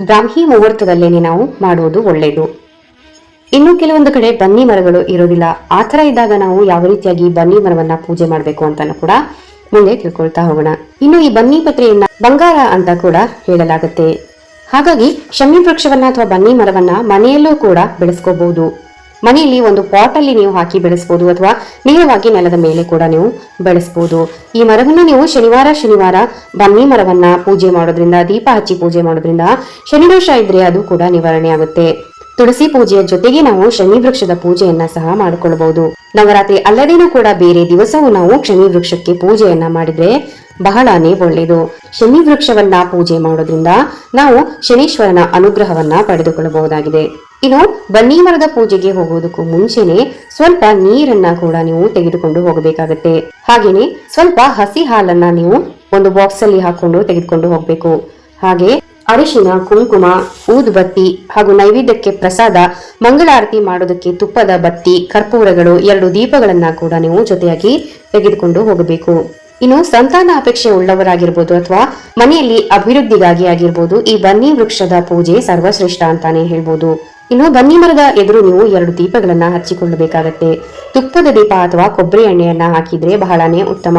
ಬ್ರಾಹ್ಮಿ ಮುಹೂರ್ತದಲ್ಲೇನೆ ನಾವು ಮಾಡುವುದು ಒಳ್ಳೆಯದು ಇನ್ನು ಕೆಲವೊಂದು ಕಡೆ ಬನ್ನಿ ಮರಗಳು ಇರೋದಿಲ್ಲ ಆ ಥರ ಇದ್ದಾಗ ನಾವು ಯಾವ ರೀತಿಯಾಗಿ ಬನ್ನಿ ಮರವನ್ನ ಪೂಜೆ ಮಾಡಬೇಕು ಅಂತಾನೂ ಕೂಡ ಮುಂದೆ ತಿಳ್ಕೊಳ್ತಾ ಹೋಗೋಣ. ಇನ್ನು ಈ ಬನ್ನಿ ಪತ್ರೆಯನ್ನ ಬಂಗಾರ ಅಂತ ಕೂಡ ಹೇಳಲಾಗುತ್ತೆ. ಹಾಗಾಗಿ ಶಮಿ ವೃಕ್ಷವನ್ನ ಅಥವಾ ಬನ್ನಿ ಮರವನ್ನ ಮನೆಯಲ್ಲೂ ಕೂಡ ಬೆಳೆಸ್ಕೋಬಹುದು ಮನೆಯಲ್ಲಿ ಒಂದು ಪಾಟ್ ಅಲ್ಲಿ ನೀವು ಹಾಕಿ ಬೆಳೆಸಬಹುದು ಅಥವಾ ನೇರವಾಗಿ ನೆಲದ ಮೇಲೆ ಕೂಡ ನೀವು ಬೆಳೆಸಬಹುದು ಈ ಮರವನ್ನು ನೀವು ಶನಿವಾರ ಶನಿವಾರ ಬನ್ನಿ ಮರವನ್ನ ಪೂಜೆ ಮಾಡೋದ್ರಿಂದ, ದೀಪ ಹಚ್ಚಿ ಪೂಜೆ ಮಾಡೋದ್ರಿಂದ ಶನಿದೋಷ ಇದ್ರೆ ಅದು ಕೂಡ ನಿವಾರಣೆ ಆಗುತ್ತೆ. ತುಳಸಿ ಪೂಜೆಯ ಜೊತೆಗೆ ನಾವು ಶನಿ ವೃಕ್ಷದ ಪೂಜೆಯನ್ನ ಸಹ ಮಾಡಿಕೊಳ್ಳಬಹುದು ನವರಾತ್ರಿ ಅಲ್ಲದೇನೂ ಕೂಡ ಬೇರೆ ದಿವಸವೂ ನಾವು ಶನಿ ವೃಕ್ಷಕ್ಕೆ ಪೂಜೆಯನ್ನ ಮಾಡಿದ್ರೆ ಬಹಳನೇ ಒಳ್ಳೆಯದು ಶನಿ ವೃಕ್ಷವನ್ನ ಪೂಜೆ ಮಾಡೋದ್ರಿಂದ ನಾವು ಶನೀಶ್ವರನ ಅನುಗ್ರಹವನ್ನ ಪಡೆದುಕೊಳ್ಳಬಹುದಾಗಿದೆ. ಇನ್ನು ಬನ್ನಿ ಮರದ ಪೂಜೆಗೆ ಹೋಗೋದಕ್ಕೂ ಮುಂಚೆನೆ ಸ್ವಲ್ಪ ನೀರನ್ನ ಕೂಡ ನೀವು ತೆಗೆದುಕೊಂಡು ಹೋಗಬೇಕಾಗತ್ತೆ. ಹಾಗೇನೆ ಸ್ವಲ್ಪ ಹಸಿ ಹಾಲನ್ನ ನೀವು ಒಂದು ಬಾಕ್ಸ್ ಅಲ್ಲಿ ಹಾಕೊಂಡು ತೆಗೆದುಕೊಂಡು ಹೋಗಬೇಕು. ಹಾಗೆ ಅರಿಶಿನ, ಕುಂಕುಮ, ಊದುಬತ್ತಿ ಹಾಗೂ ನೈವೇದ್ಯಕ್ಕೆ ಪ್ರಸಾದ, ಮಂಗಳಾರತಿ ಮಾಡೋದಕ್ಕೆ ತುಪ್ಪದ ಬತ್ತಿ, ಕರ್ಪೂರಗಳು ಎರಡು ದೀಪಗಳನ್ನ ಕೂಡ ನೀವು ಜೊತೆಯಾಗಿ ತೆಗೆದುಕೊಂಡು ಹೋಗಬೇಕು. ಇನ್ನು ಸಂತಾನ ಅಪೇಕ್ಷೆ ಉಳ್ಳವರಾಗಿರ್ಬೋದು ಅಥವಾ ಮನೆಯಲ್ಲಿ ಅಭಿವೃದ್ಧಿಗಾಗಿ ಆಗಿರ್ಬೋದು ಈ ಬನ್ನಿ ವೃಕ್ಷದ ಪೂಜೆ ಸರ್ವಶ್ರೇಷ್ಠ ಅಂತಾನೆ ಹೇಳ್ಬೋದು. ಇನ್ನು ಬನ್ನಿ ಮರದ ಎದುರು ನೀವು ಎರಡು ದೀಪಗಳನ್ನ ಹಚ್ಚಿಕೊಳ್ಳಬೇಕಾಗತ್ತೆ. ತುಪ್ಪದ ದೀಪ ಅಥವಾ ಕೊಬ್ಬರಿ ಎಣ್ಣೆಯನ್ನ ಹಾಕಿದ್ರೆ ಬಹಳನೇ ಉತ್ತಮ.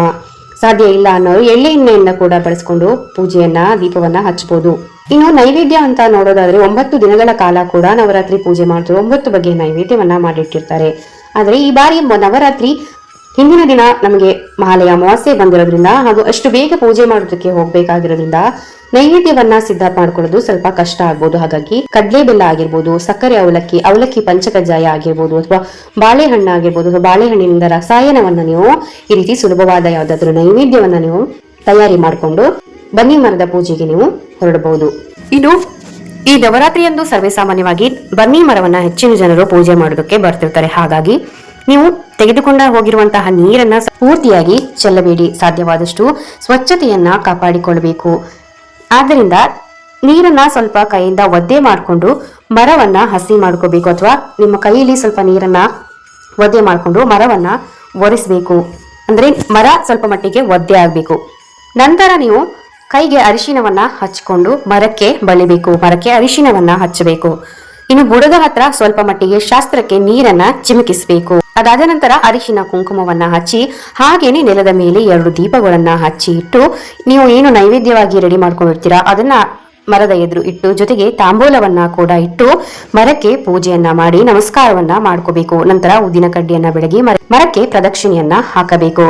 ಸಾಧ್ಯ ಇಲ್ಲ ಅನ್ನೋರು ಎಳ್ಳೆ ಎಣ್ಣೆಯನ್ನ ಕೂಡ ಬಳಸ್ಕೊಂಡು ಪೂಜೆಯನ್ನ, ದೀಪವನ್ನ ಹಚ್ಚಬಹುದು ಇನ್ನು ನೈವೇದ್ಯ ಅಂತ ನೋಡೋದಾದ್ರೆ ಒಂಬತ್ತು ದಿನಗಳ ಕಾಲ ಕೂಡ ನವರಾತ್ರಿ ಪೂಜೆ ಮಾಡ್ತಾರೆ. ಒಂಬತ್ತು ಬಗೆಯ ನೈವೇದ್ಯವನ್ನ ಮಾಡಿಟ್ಟಿರ್ತಾರೆ. ಆದ್ರೆ ಈ ಬಾರಿ ನವರಾತ್ರಿ ಹಿಂದಿನ ದಿನ ನಮಗೆ ಮಹಾಲಯ ಅಮಾವಾಸ್ಯೆ ಬಂದಿರೋದ್ರಿಂದ ಹಾಗೂ ಅಷ್ಟು ಬೇಗ ಪೂಜೆ ಮಾಡೋದಕ್ಕೆ ಹೋಗಬೇಕಾಗಿರೋದ್ರಿಂದ ನೈವೇದ್ಯವನ್ನ ಸಿದ್ಧ ಮಾಡ್ಕೊಳ್ಳೋದು ಸ್ವಲ್ಪ ಕಷ್ಟ ಆಗ್ಬೋದು. ಹಾಗಾಗಿ ಕಡಲೆ ಬೆಲ್ಲ ಆಗಿರ್ಬೋದು, ಸಕ್ಕರೆ ಅವಲಕ್ಕಿ ಅವಲಕ್ಕಿ ಪಂಚಕಜ್ಜಾಯ ಆಗಿರ್ಬೋದು ಅಥವಾ ಬಾಳೆಹಣ್ಣು ಆಗಿರ್ಬೋದು ಅಥವಾ ಬಾಳೆಹಣ್ಣಿನಿಂದ ರಸಾಯನವನ್ನ ನೀವು ಈ ರೀತಿ ಸುಲಭವಾದ ಯಾವುದಾದ್ರೂ ನೈವೇದ್ಯವನ್ನ ನೀವು ತಯಾರಿ ಮಾಡಿಕೊಂಡು ಬನ್ನಿ ಮರದ ಪೂಜೆಗೆ ನೀವು ಹೊರಡಬಹುದು. ಇನ್ನು ಈ ನವರಾತ್ರಿಯಂದು ಸರ್ವೇಸಾಮಾನ್ಯವಾಗಿ ಬನ್ನಿ ಮರವನ್ನ ಹೆಚ್ಚಿನ ಜನರು ಪೂಜೆ ಮಾಡೋದಕ್ಕೆ ಬರ್ತಿರ್ತಾರೆ. ಹಾಗಾಗಿ ನೀವು ತೆಗೆದುಕೊಂಡ ಹೋಗಿರುವಂತಹ ನೀರನ್ನ ಪೂರ್ತಿಯಾಗಿ ಚೆಲ್ಲಬೇಡಿ. ಸಾಧ್ಯವಾದಷ್ಟು ಸ್ವಚ್ಛತೆಯನ್ನ ಕಾಪಾಡಿಕೊಳ್ಳಬೇಕು. ಆದ್ದರಿಂದ ನೀರನ್ನ ಸ್ವಲ್ಪ ಕೈಯಿಂದ ಒದ್ದೆ ಮಾಡಿಕೊಂಡು ಮರವನ್ನ ಹಸಿ ಮಾಡ್ಕೋಬೇಕು. ಅಥವಾ ನಿಮ್ಮ ಕೈಯಲ್ಲಿ ಸ್ವಲ್ಪ ನೀರನ್ನ ಒದ್ದೆ ಮಾಡಿಕೊಂಡು ಮರವನ್ನ ಒರೆಸಬೇಕು. ಅಂದ್ರೆ ಮರ ಸ್ವಲ್ಪ ಮಟ್ಟಿಗೆ ಒದ್ದೆ ಆಗಬೇಕು. ನಂತರ ನೀವು ಕೈಗೆ ಅರಿಶಿನವನ್ನ ಹಚ್ಕೊಂಡು ಮರಕ್ಕೆ ಬಳಿಬೇಕು, ಮರಕ್ಕೆ ಅರಿಶಿನವನ್ನ ಹಚ್ಚಬೇಕು. ಇನ್ನು ಬುಡದ ಹತ್ರ ಸ್ವಲ್ಪ ಮಟ್ಟಿಗೆ ಶಾಸ್ತ್ರಕ್ಕೆ ನೀರನ್ನ ಚಿಮುಕಿಸಬೇಕು. ಅದಾದ ನಂತರ ಅರಿಶಿನ ಕುಂಕುಮವನ್ನ ಹಚ್ಚಿ, ಹಾಗೇನೆ ನೆಲದ ಮೇಲೆ ಎರಡು ದೀಪಗಳನ್ನ ಹಚ್ಚಿ ಇಟ್ಟು, ನೀವು ಏನು ನೈವೇದ್ಯವಾಗಿ ರೆಡಿ ಮಾಡ್ಕೊಂಡಿರ್ತೀರಾ, ಅದನ್ನ ಮರದ ಎದುರು ಇಟ್ಟು, ಜೊತೆಗೆ ತಾಂಬೂಲವನ್ನ ಕೂಡ ಇಟ್ಟು, ಮರಕ್ಕೆ ಪೂಜೆಯನ್ನ ಮಾಡಿ, ನಮಸ್ಕಾರವನ್ನ ಮಾಡ್ಕೋಬೇಕು. ನಂತರ ಉದ್ದಿನ ಕಡ್ಡಿಯನ್ನ ಬೆಳಗಿ ಮರಕ್ಕೆ ಪ್ರದಕ್ಷಿಣೆಯನ್ನ ಹಾಕಬೇಕು.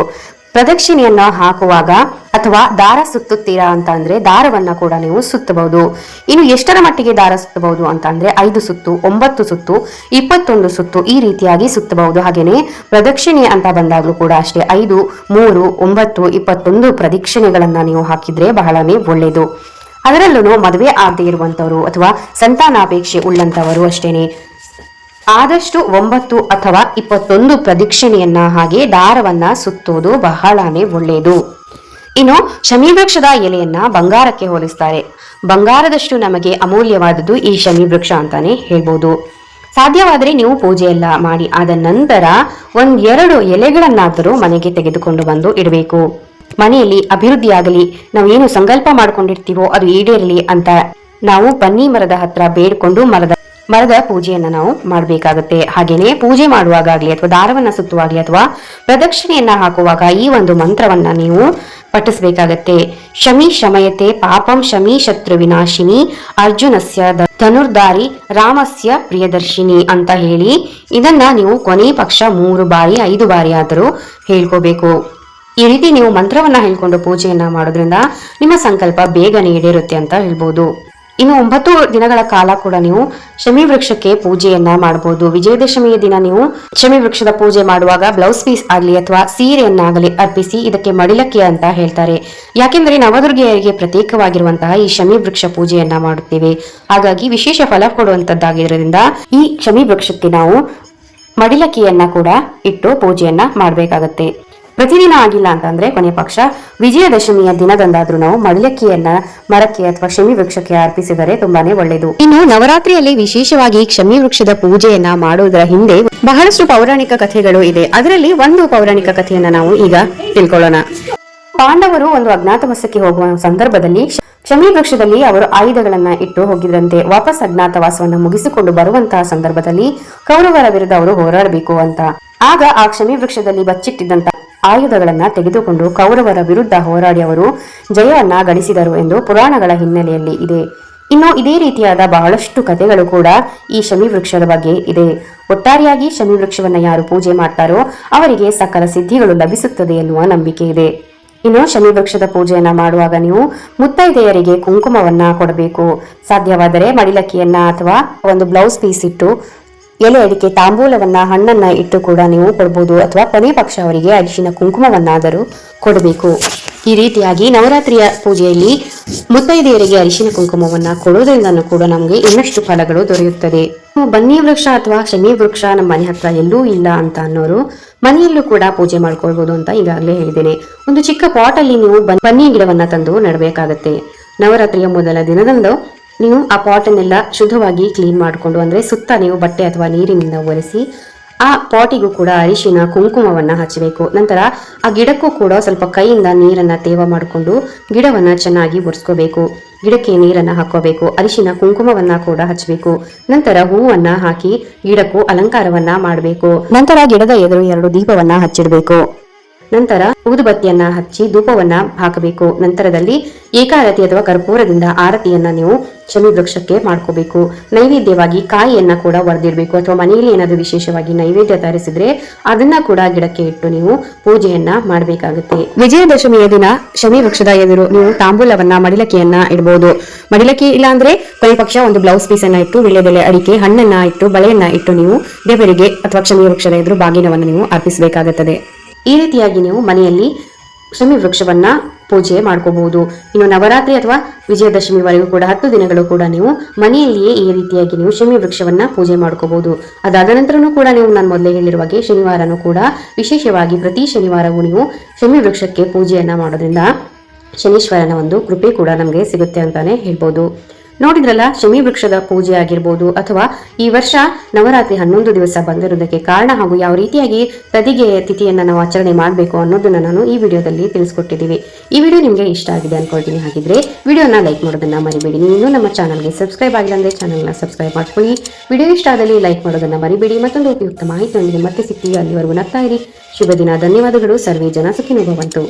ಪ್ರದಕ್ಷಿಣೆಯನ್ನ ಹಾಕುವಾಗ ಅಥವಾ ದಾರ ಸುತ್ತುತ್ತೀರಾ ಅಂತ ಅಂದ್ರೆ ದಾರವನ್ನ ಕೂಡ ನೀವು ಸುತ್ತಬಹುದು. ಇನ್ನು ಎಷ್ಟರ ಮಟ್ಟಿಗೆ ದಾರ ಸುತ್ತಬಹುದು ಅಂತ ಅಂದ್ರೆ ಐದು ಸುತ್ತು, ಒಂಬತ್ತು ಸುತ್ತು, ಇಪ್ಪತ್ತೊಂದು ಸುತ್ತು ಈ ರೀತಿಯಾಗಿ ಸುತ್ತಬಹುದು. ಹಾಗೇನೆ ಪ್ರದಕ್ಷಿಣೆ ಅಂತ ಬಂದಾಗಲೂ ಕೂಡ ಅಷ್ಟೇ ಐದು, ಮೂರು, ಒಂಬತ್ತು, ಇಪ್ಪತ್ತೊಂದು ಪ್ರದಕ್ಷಿಣೆಗಳನ್ನ ನೀವು ಹಾಕಿದ್ರೆ ಬಹಳನೇ ಒಳ್ಳೆಯದು. ಅದರಲ್ಲೂ ಮದುವೆ ಆಗದೆ ಇರುವಂತವರು ಅಥವಾ ಸಂತಾನಾಪೇಕ್ಷೆ ಉಳ್ಳಂತವರು ಅಷ್ಟೇನೆ ಆದಷ್ಟು ಒಂಬತ್ತು ಅಥವಾ ಇಪ್ಪತ್ತೊಂದು ಪ್ರದಕ್ಷಿಣೆಯನ್ನ ಹಾಗೆ ದಾರವನ್ನ ಸುತ್ತೋದು ಬಹಳನೇ ಒಳ್ಳೆಯದು. ಇನ್ನು ಶಮೀವೃಕ್ಷದ ಎಲೆಯನ್ನ ಬಂಗಾರಕ್ಕೆ ಹೋಲಿಸ್ತಾರೆ. ಬಂಗಾರದಷ್ಟು ನಮಗೆ ಅಮೂಲ್ಯವಾದದ್ದು ಈ ಶಮಿ ವೃಕ್ಷ ಅಂತಾನೆ ಹೇಳ್ಬೋದು. ಸಾಧ್ಯವಾದರೆ ನೀವು ಪೂಜೆ ಎಲ್ಲ ಮಾಡಿ ಆದ ನಂತರ ಒಂದ್ ಎರಡು ಎಲೆಗಳನ್ನಾದರೂ ಮನೆಗೆ ತೆಗೆದುಕೊಂಡು ಬಂದು ಇಡಬೇಕು. ಮನೆಯಲ್ಲಿ ಅಭಿವೃದ್ಧಿಯಾಗಲಿ ನಾವು ಏನು ಸಂಕಲ್ಪ ಮಾಡ್ಕೊಂಡಿರ್ತೀವೋ ಅದು ಈಡೇರಲಿ ಅಂತ ನಾವು ಬನ್ನಿ ಮರದ ಹತ್ರ ಬೇಡ್ಕೊಂಡು ಮರದ ಮರದ ಪೂಜೆಯನ್ನ ನಾವು ಮಾಡಬೇಕಾಗುತ್ತೆ. ಹಾಗೇನೆ ಪೂಜೆ ಮಾಡುವಾಗಲಿ ಅಥವಾ ದಾರವನ್ನ ಸುತ್ತುವಾಗಲಿ ಅಥವಾ ಪ್ರದಕ್ಷಿಣೆಯನ್ನ ಹಾಕುವಾಗ ಈ ಒಂದು ಮಂತ್ರವನ್ನ ನೀವು ಪಠಿಸಬೇಕಾಗತ್ತೆ. ಶಮಿ ಶಮಯತೆ ಪಾಪಂ ಶಮಿ ಶತ್ರು ವಿನಾಶಿನಿ ಅರ್ಜುನಸ್ಯ ಧನುರ್ಧಾರಿ ರಾಮಸ್ಯ ಪ್ರಿಯದರ್ಶಿನಿ ಅಂತ ಹೇಳಿ ಇದನ್ನ ನೀವು ಕೊನೆ ಪಕ್ಷ ಮೂರು ಬಾರಿ, ಐದು ಬಾರಿ ಆದರೂ ಹೇಳ್ಕೋಬೇಕು. ಈ ರೀತಿ ನೀವು ಮಂತ್ರವನ್ನ ಹೇಳ್ಕೊಂಡು ಪೂಜೆಯನ್ನ ಮಾಡೋದ್ರಿಂದ ನಿಮ್ಮ ಸಂಕಲ್ಪ ಬೇಗನೆ ಈಡೇರುತ್ತೆ ಅಂತ ಹೇಳ್ಬೋದು. ಇನ್ನು ಒಂಬತ್ತು ದಿನಗಳ ಕಾಲ ಕೂಡ ನೀವು ಶಮಿ ವೃಕ್ಷಕ್ಕೆ ಪೂಜೆಯನ್ನ ಮಾಡಬಹುದು ವಿಜಯದಶಮಿಯ ದಿನ ನೀವು ಶಮಿ ವೃಕ್ಷದ ಪೂಜೆ ಮಾಡುವಾಗ ಬ್ಲೌಸ್ ಪೀಸ್ ಆಗಲಿ ಅಥವಾ ಸೀರೆಯನ್ನಾಗಲಿ ಅರ್ಪಿಸಿ ಇದಕ್ಕೆ ಮಡಿಲಕ್ಕಿ ಅಂತ ಹೇಳ್ತಾರೆ. ಯಾಕೆಂದ್ರೆ ನವದುರ್ಗೆಯರಿಗೆ ಪ್ರತ್ಯೇಕವಾಗಿರುವಂತಹ ಈ ಶಮಿ ವೃಕ್ಷ ಪೂಜೆಯನ್ನ ಮಾಡುತ್ತೇವೆ. ಹಾಗಾಗಿ ವಿಶೇಷ ಫಲ ಕೊಡುವಂತದ್ದಾಗಿರೋದ್ರಿಂದ ಈ ಶಮಿ ವೃಕ್ಷಕ್ಕೆ ನಾವು ಮಡಿಲಕ್ಕಿಯನ್ನ ಕೂಡ ಇಟ್ಟು ಪೂಜೆಯನ್ನ ಮಾಡಬೇಕಾಗತ್ತೆ. ಪ್ರತಿದಿನ ಆಗಿಲ್ಲ ಅಂತಂದ್ರೆ ಕೊನೆಯ ಪಕ್ಷ. ವಿಜಯದಶಮಿಯ ದಿನದಂದಾದ್ರೂ ನಾವು ಮಡಿಲಕ್ಕಿಯನ್ನ ಮರಕ್ಕೆ ಅಥವಾ ಶಮಿ ವೃಕ್ಷಕ್ಕೆ ಅರ್ಪಿಸಿದರೆ ತುಂಬಾನೇ ಒಳ್ಳೆಯದು. ಇನ್ನು ನವರಾತ್ರಿಯಲ್ಲಿ ವಿಶೇಷವಾಗಿ ಕ್ಷಮಿ ವೃಕ್ಷದ ಪೂಜೆಯನ್ನ ಮಾಡುವುದರ ಹಿಂದೆ ಬಹಳಷ್ಟು ಪೌರಾಣಿಕ ಕಥೆಗಳು ಇದೆ. ಅದರಲ್ಲಿ ಒಂದು ಪೌರಾಣಿಕ ಕಥೆಯನ್ನ ನಾವು ಈಗ ತಿಳ್ಕೊಳ್ಳೋಣ. ಪಾಂಡವರು ಒಂದು ಅಜ್ಞಾತವಾಸಕ್ಕೆ ಹೋಗುವ ಸಂದರ್ಭದಲ್ಲಿ ಕ್ಷಮಿ ವೃಕ್ಷದಲ್ಲಿ ಅವರು ಆಯುಧಗಳನ್ನ ಇಟ್ಟು ಹೋಗಿದ್ರಂತೆ. ವಾಪಸ್ ಅಜ್ಞಾತವಾಸವನ್ನ ಮುಗಿಸಿಕೊಂಡು ಬರುವಂತಹ ಸಂದರ್ಭದಲ್ಲಿ ಕೌರವರ ವಿರುದ್ಧ ಅವರು ಹೋರಾಡಬೇಕು ಅಂತ. ಆಗ ಆ ಕ್ಷಮಿ ವೃಕ್ಷದಲ್ಲಿ ಬಚ್ಚಿಟ್ಟಿದ್ದಂತ ಆಯುಧಗಳನ್ನ ತೆಗೆದುಕೊಂಡು ಕೌರವರ ವಿರುದ್ಧ ಹೋರಾಡಿ ಅವರು ಜಯವನ್ನ ಗಳಿಸಿದರು ಎಂದು ಪುರಾಣಗಳ ಹಿನ್ನೆಲೆಯಲ್ಲಿ ಇದೆ. ಇನ್ನು ಇದೇ ರೀತಿಯಾದ ಬಹಳಷ್ಟು ಕಥೆಗಳು ಕೂಡ ಈ ಶಮಿ ವೃಕ್ಷದ ಬಗ್ಗೆ ಇದೆ. ಒಟ್ಟಾರೆಯಾಗಿ ಶಮಿ ವೃಕ್ಷವನ್ನು ಯಾರು ಪೂಜೆ ಮಾಡ್ತಾರೋ ಅವರಿಗೆ ಸಕಲ ಸಿದ್ಧಿಗಳು ಲಭಿಸುತ್ತದೆ ಎನ್ನುವ ನಂಬಿಕೆ ಇದೆ. ಇನ್ನು ಶಮಿ ವೃಕ್ಷದ ಪೂಜೆಯನ್ನ ಮಾಡುವಾಗ ನೀವು ಮುತ್ತೈದೆಯರಿಗೆ ಕುಂಕುಮವನ್ನ ಕೊಡಬೇಕು. ಸಾಧ್ಯವಾದರೆ ಮಡಿಲಕ್ಕಿಯನ್ನ ಅಥವಾ ಒಂದು ಬ್ಲೌಸ್ ಪೀಸ್ ಇಟ್ಟು ಎಲೆ ಅಡಿಕೆ ತಾಂಬೂಲವನ್ನ, ಹಣ್ಣನ್ನ ಇಟ್ಟು ಕೂಡ ನೀವು ಕೊಡಬಹುದು ಅಥವಾ ಕೊನೆ ಪಕ್ಷ ಅವರಿಗೆ ಅರಿಶಿನ ಕುಂಕುಮವನ್ನಾದರೂ ಕೊಡಬೇಕು. ಈ ರೀತಿಯಾಗಿ ನವರಾತ್ರಿಯ ಪೂಜೆಯಲ್ಲಿ ಮುತ್ತೈದೆಯರಿಗೆ ಅರಿಶಿನ ಕುಂಕುಮವನ್ನ ಕೊಡುವುದರಿಂದನೂ ಕೂಡ ನಮಗೆ ಇನ್ನಷ್ಟು ಫಲಗಳು ದೊರೆಯುತ್ತದೆ. ಬನ್ನಿ ವೃಕ್ಷ ಅಥವಾ ಶಮಿ ವೃಕ್ಷ ನಮ್ಮ ಮನೆ ಹತ್ರ ಎಲ್ಲೂ ಇಲ್ಲ ಅಂತ ಅನ್ನೋರು ಮನೆಯಲ್ಲೂ ಕೂಡ ಪೂಜೆ ಮಾಡ್ಕೊಳ್ಬಹುದು ಅಂತ ಈಗಾಗಲೇ ಹೇಳಿದ್ದೇನೆ. ಒಂದು ಚಿಕ್ಕ ಪಾಟ್ ಅಲ್ಲಿ ನೀವು ಬನ್ನಿ ಗಿಡವನ್ನ ತಂದು ನೆಡಬೇಕಾಗತ್ತೆ. ನವರಾತ್ರಿಯ ಮೊದಲ ದಿನದಂದು ನೀವು ಆ ಪಾಟನ್ನೆಲ್ಲ ಶುದ್ಧವಾಗಿ ಕ್ಲೀನ್ ಮಾಡಿಕೊಂಡು, ಅಂದರೆ ಸುತ್ತ ನೀವು ಬಟ್ಟೆ ಅಥವಾ ನೀರಿನಿಂದ ಒರೆಸಿ, ಆ ಪಾಟಿಗೂ ಕೂಡ ಅರಿಶಿನ, ಕುಂಕುಮವನ್ನ ಹಚ್ಚಬೇಕು ನಂತರ ಆ ಗಿಡಕ್ಕೂ ಕೂಡ ಸ್ವಲ್ಪ ಕೈಯಿಂದ ನೀರನ್ನ ತೇವ ಮಾಡಿಕೊಂಡು ಗಿಡವನ್ನು ಚೆನ್ನಾಗಿ ಒರೆಸ್ಕೋಬೇಕು. ಗಿಡಕ್ಕೆ ನೀರನ್ನು ಹಾಕೋಬೇಕು ಅರಿಶಿನ, ಕುಂಕುಮವನ್ನ ಕೂಡ ಹಚ್ಚಬೇಕು ನಂತರ ಹೂವನ್ನ ಹಾಕಿ ಗಿಡಕ್ಕೂ ಅಲಂಕಾರವನ್ನ ಮಾಡಬೇಕು. ನಂತರ ಗಿಡದ ಎದುರು ಎರಡು ದೀಪವನ್ನ ಹಚ್ಚಿಡಬೇಕು. ನಂತರ ಊದುಬತ್ತಿಯನ್ನ ಹಚ್ಚಿ ಧೂಪವನ್ನ ಹಾಕಬೇಕು. ನಂತರದಲ್ಲಿ ಏಕಾರತಿ ಅಥವಾ ಕರ್ಪೂರದಿಂದ ಆರತಿಯನ್ನ ನೀವು ಶಮಿ ವೃಕ್ಷಕ್ಕೆ ಮಾಡ್ಕೋಬೇಕು. ನೈವೇದ್ಯವಾಗಿ ಕಾಯಿಯನ್ನ ಕೂಡ ಒಡೆದಿರ್ಬೇಕು. ಅಥವಾ ಮನೆಯಲ್ಲಿ ಏನಾದರೂ ವಿಶೇಷವಾಗಿ ನೈವೇದ್ಯ ತಯಾರಿಸಿದ್ರೆ ಅದನ್ನ ಕೂಡ ಗಿಡಕ್ಕೆ ಇಟ್ಟು ನೀವು ಪೂಜೆಯನ್ನ ಮಾಡಬೇಕಾಗುತ್ತೆ. ವಿಜಯದಶಮಿಯ ದಿನ ಶಮಿ ವೃಕ್ಷದ ಎದುರು ನೀವು ತಾಂಬೂಲವನ್ನ, ಮಡಿಲಕ್ಕಿಯನ್ನ ಇಡಬಹುದು ಮಡಿಲಕ್ಕಿ ಇಲ್ಲ ಅಂದ್ರೆ ಕೊನೆ ಪಕ್ಷ ಒಂದು ಬ್ಲೌಸ್ ಪೀಸ್ ಅನ್ನ ಇಟ್ಟು ವಿಳ್ಳೆದೆಲೆ ಅಡಿಕೆ, ಹಣ್ಣನ್ನ ಇಟ್ಟು, ಬಳೆಯನ್ನ ಇಟ್ಟು ನೀವು ದೇವರಿಗೆ ಅಥವಾ ಶಮಿ ವೃಕ್ಷದ ಎದುರು ಬಾಗಿನವನ್ನು ನೀವು ಅರ್ಪಿಸಬೇಕಾಗುತ್ತದೆ. ಈ ರೀತಿಯಾಗಿ ನೀವು ಮನೆಯಲ್ಲಿ ಶಮಿ ವೃಕ್ಷವನ್ನ ಪೂಜೆ ಮಾಡ್ಕೋಬಹುದು. ಇನ್ನು ನವರಾತ್ರಿ ಅಥವಾ ವಿಜಯದಶಮಿವರೆಗೂ ಕೂಡ ಹತ್ತು ದಿನಗಳು ಕೂಡ ನೀವು ಮನೆಯಲ್ಲಿಯೇ ಈ ರೀತಿಯಾಗಿ ನೀವು ಶಮಿ ವೃಕ್ಷವನ್ನ ಪೂಜೆ ಮಾಡ್ಕೋಬಹುದು. ಅದಾದ ನಂತರನೂ ಕೂಡ ನೀವು ನಾನು ಮೊದಲೇ ಹೇಳಿರುವ ಹಾಗೆ ಶನಿವಾರನೂ ಕೂಡ ವಿಶೇಷವಾಗಿ ಪ್ರತಿ ಶನಿವಾರವೂ ನೀವು ಶಮಿ ವೃಕ್ಷಕ್ಕೆ ಪೂಜೆಯನ್ನ ಮಾಡೋದ್ರಿಂದ ಶನೀಶ್ವರನ ಒಂದು ಕೃಪೆ ಕೂಡ ನಮಗೆ ಸಿಗುತ್ತೆ ಅಂತಾನೆ ಹೇಳ್ಬೋದು. ನೋಡಿದ್ರಲ್ಲ, ಶಮಿ ವೃಕ್ಷದ ಪೂಜೆ ಆಗಿರ್ಬೋದು ಅಥವಾ ಈ ವರ್ಷ ನವರಾತ್ರಿ ಹನ್ನೊಂದು ದಿವಸ ಬಂದಿರೋದಕ್ಕೆ ಕಾರಣ ಹಾಗೂ ಯಾವ ರೀತಿಯಾಗಿ ತದಿಗೆ ತಿಥಿಯನ್ನ ನಾವು ಆಚರಣೆ ಮಾಡಬೇಕು ಅನ್ನೋದನ್ನ ನಾನು ಈ ವಿಡಿಯೋದಲ್ಲಿ ತಿಳಿಸ್ಕೊಟ್ಟಿದ್ದೀವಿ. ಈ ವಿಡಿಯೋ ನಿಮಗೆ ಇಷ್ಟ ಆಗಿದೆ ಅನ್ಕೊಳ್ತೀನಿ. ಹಾಗಿದ್ರೆ ವಿಡಿಯೋನ ಲೈಕ್ ಮಾಡೋದನ್ನ ಮರಿಬೇಡಿ. ನೀವು ನಮ್ಮ ಚಾನಲ್ಗೆ ಸಬ್ಸ್ಕ್ರೈಬ್ ಆಗಿಲ್ಲ ಅಂದ್ರೆ ಚಾನಲ್ನ ಸಬ್ಸ್ಕ್ರೈಬ್ ಮಾಡ್ಕೊಳ್ಳಿ. ವಿಡಿಯೋ ಇಷ್ಟ ಆದಲ್ಲಿ ಲೈಕ್ ಮಾಡೋದನ್ನ ಮರಿಬೇಡಿ. ಮತ್ತೊಂದು ಉಪಯುಕ್ತ ಮಾಹಿತಿಯೊಂದಿಗೆ ಮತ್ತೆ ಸಿಗ್ತೀವಿ. ಅಲ್ಲಿವರೆಗೂ ನಗ್ತಾ ಇರಿ. ಶುಭ ದಿನ. ಧನ್ಯವಾದಗಳು. ಸರ್ವೇ ಜನ ಸುಖಿನೋ ಭವಂತು